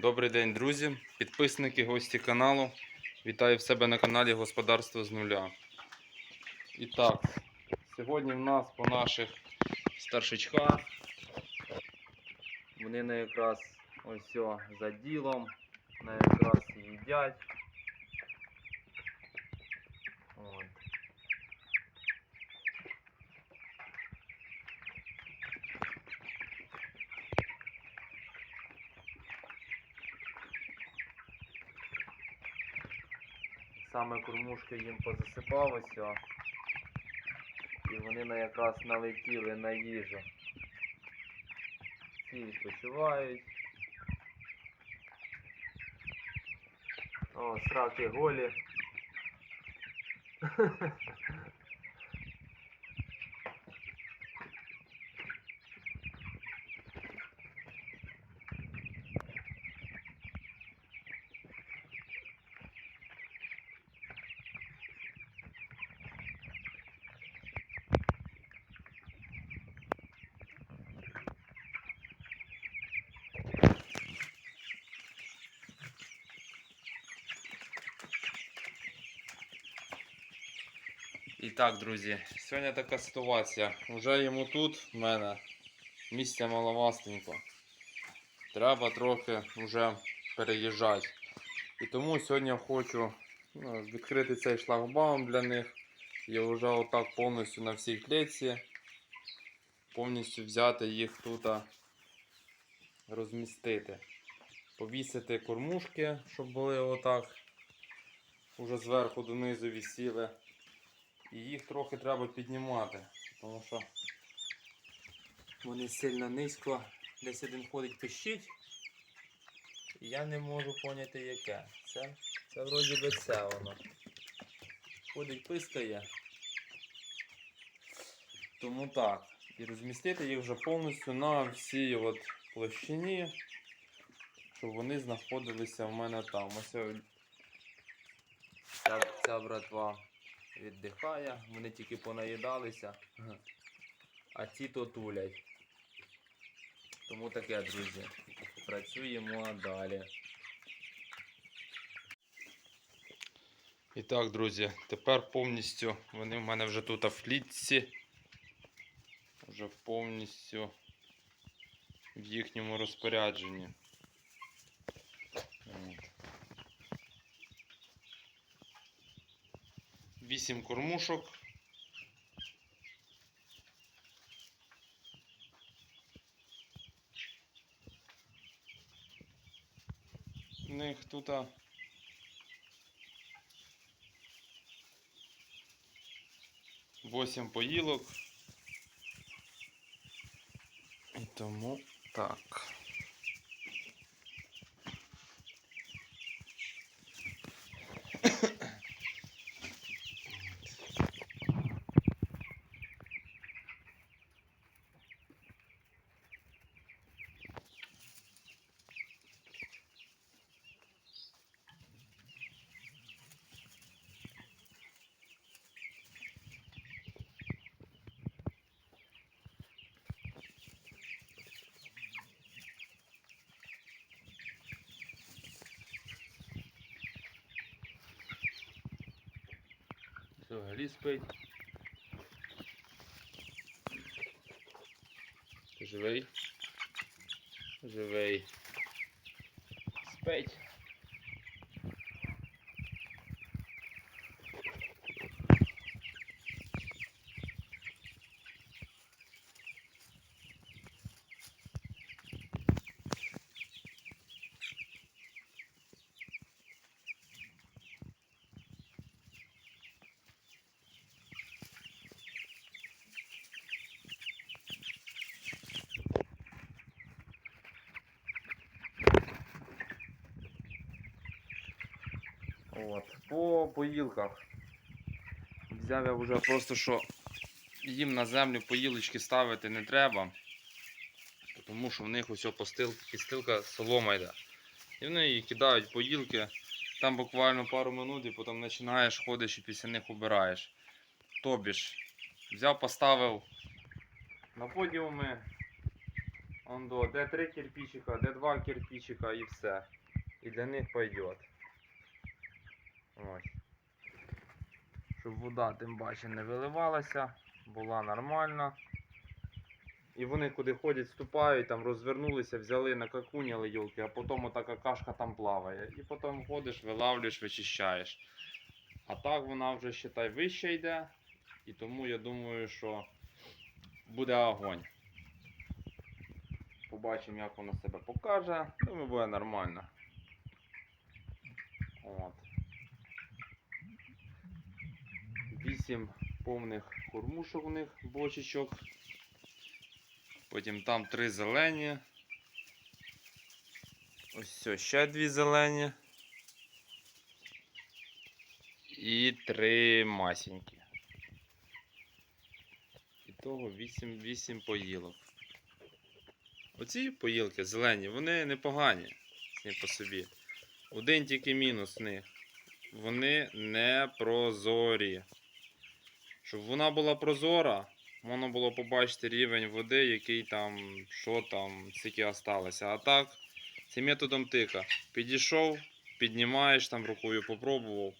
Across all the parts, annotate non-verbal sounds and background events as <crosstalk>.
Добрий день, друзі, підписники, гості каналу. Вітаю в себе на каналі Господарство з нуля. І так, сьогодні в нас по наших старшичках. Вони на якраз ось за ділом, на якраз їдять. От. Саме кормушки їм позасипалося. І вони на якраз налетіли на їжу. Всі відпочивають. О, сраки голі. <laughs> І так, друзі, сьогодні така ситуація. Уже йому тут в мене місця маловастенько. Треба трохи вже переїжджати. І тому сьогодні хочу ну, відкрити цей шлагбаум для них. І вже отак повністю на всій клітці. Повністю взяти їх тут розмістити. Повісити кормушки, щоб були отак. Уже зверху донизу висіли. І їх трохи треба піднімати, тому що вони сильно низько, десь один ходить пищить. І я не можу поняти яке. Це, це вроді би це воно. Ходить пискає. Тому так. І розмістити їх вже повністю на всій от площині, щоб вони знаходилися в мене там. Ось ця, ця братва віддихає, вони тільки понаїдалися, а ті то тулять. Тому таке, друзі. Працюємо далі. І так, друзі, тепер повністю вони в мене вже тут в клітці. Вже повністю в їхньому розпорядженні. 8 кормушок. У них тут. Восім поїлок. І тому так. Все, Галі спить. Живий? Живий. Спить. От. По поїлках. Взяв я вже просто, що їм на землю поїлочки ставити не треба. Тому що в них ось постилка, підстилка солома йде. І вони її кидають поїлки. Там буквально пару минут і потім починаєш, ходиш і після них убираєш. Тобі ж, взяв, поставив на подіуми. Де три кирпичика, де два кирпичика і все. І для них пойдет. Ось. Щоб вода тим паче не виливалася, була нормальна. І вони куди ходять, вступають, там розвернулися, взяли, накакуняли йолки, а потім отака кашка там плаває. І потім ходиш, вилавлюєш, вичищаєш. А так вона вже считай вище йде. І тому я думаю, що буде огонь. Побачимо, як воно себе покаже. Думаю, буде нормально. От. Вісім повних кормушок у них, бочечок. Потім там три зелені. Ось все, ще дві зелені. І три масенькі. Ітого 8, 8 поїлок. Оці поїлки зелені, вони непогані самі по собі. Один тільки мінус них. Вони не прозорі. Щоб вона була прозора, можна було побачити рівень води, який там, що там, скільки осталося. А так, цим методом тика. Підійшов, піднімаєш там рукою, попробував.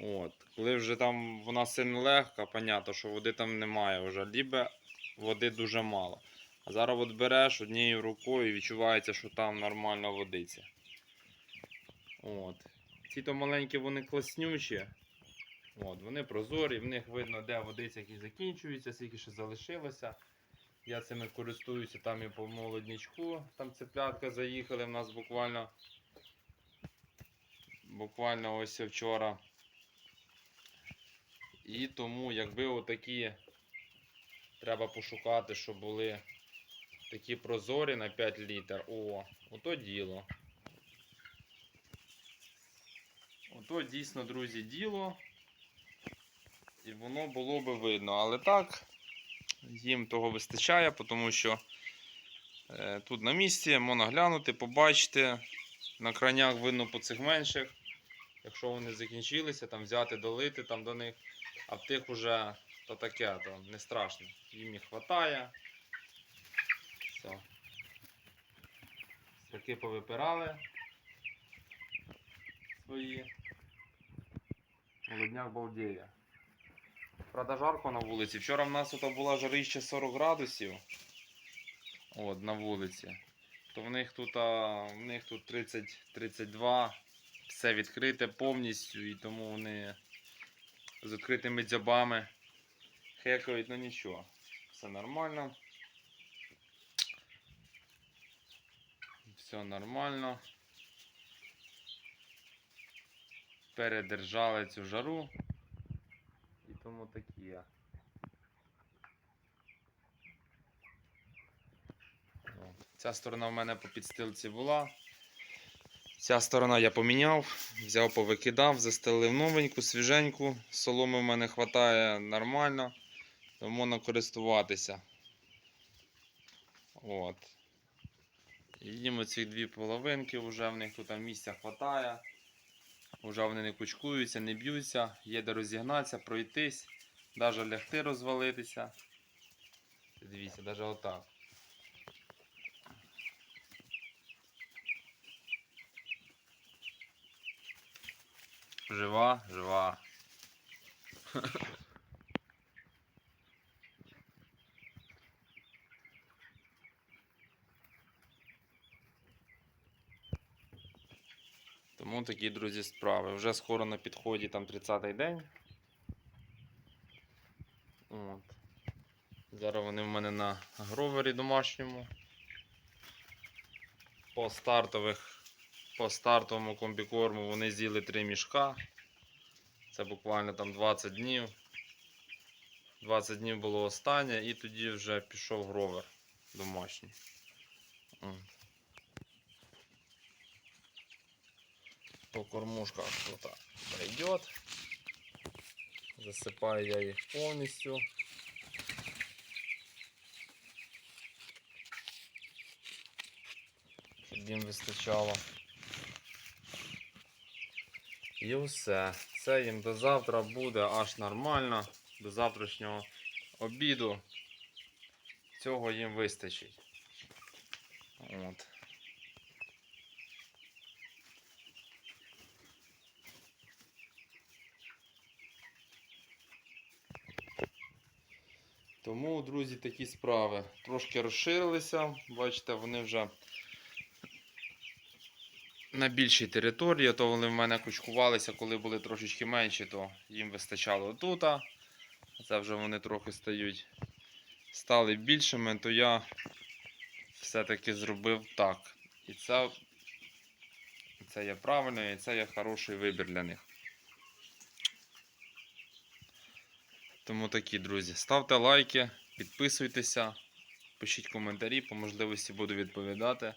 От. Коли вже там вона сильно легка, понятно, що води там немає вже, лібо води дуже мало. А зараз от береш однією рукою і відчувається, що там нормально водиться. От. Ці то маленькі вони класнючі. От, вони прозорі, в них видно, де водиця які закінчується, скільки ще залишилося. Я цими користуюся там і по молоднячку. Там цеплятка заїхали в нас буквально. Буквально ось вчора. І тому, якби отакі треба пошукати, щоб були такі прозорі на 5 літр. О, ото діло. Ото дійсно, друзі, діло. І воно було би видно. Але так, їм того вистачає, тому що е, тут на місці можна глянути, побачити. На кранях видно по цих менших. Якщо вони закінчилися, там взяти, долити там до них. А в тих уже то таке, то не страшно. Їм їх вистачає. Все. Таки повипирали свої. Молодняк балдіє. Правда, жарко на вулиці. Вчора в нас тут була жарища 40 градусів. От, на вулиці. То в них тут, а, в них тут 30-32. Все відкрите повністю і тому вони з відкритими дзьобами хекають, ну нічого. Все нормально. Все нормально. Передержали цю жару. Тому такі. Ця сторона в мене по підстилці була. Ця сторона я поміняв, взяв, повикидав, застелив новеньку, свіженьку. Соломи в мене вистачає нормально, то можна користуватися. От. І їм оці дві половинки, вже в них тут місця вистачає. Вже вони не кучкуються, не б'ються, є де розігнатися, пройтись, навіть лягти розвалитися. Дивіться, навіть отак. Жива, жива. <laughs> Такі, друзі, справи. Вже скоро на підході там 30-й день. От. Зараз вони в мене на гровері домашньому. По стартових, по стартовому комбікорму вони з'їли 3 мішка. Це буквально там 20 днів. 20 днів було останнє і тоді вже пішов гровер домашній. От. По кормушках вот так пройдет. Засыпаю я их полностью. Щоб їм вистачало. І все. Це їм до завтра буде аж нормально. До завтрашнього обіду. Цього їм вистачить. От. Тому, друзі, такі справи. Трошки розширилися. Бачите, вони вже на більшій території, то вони в мене кучкувалися, коли були трошечки менші, то їм вистачало тут. Це вже вони трохи стають. Стали більшими, то я все-таки зробив так. І це, це є правильно, і це є хороший вибір для них. Тому такі, друзі. Ставте лайки, підписуйтеся, пишіть коментарі, по можливості буду відповідати.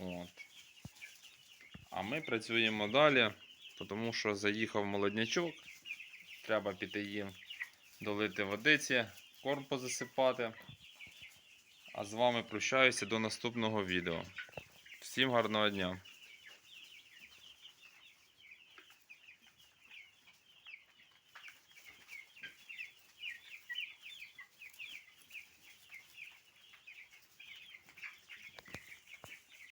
От. А ми працюємо далі, тому що заїхав молоднячок. Треба піти їм долити водиці, корм позасипати. А з вами прощаюся до наступного відео. Всім гарного дня!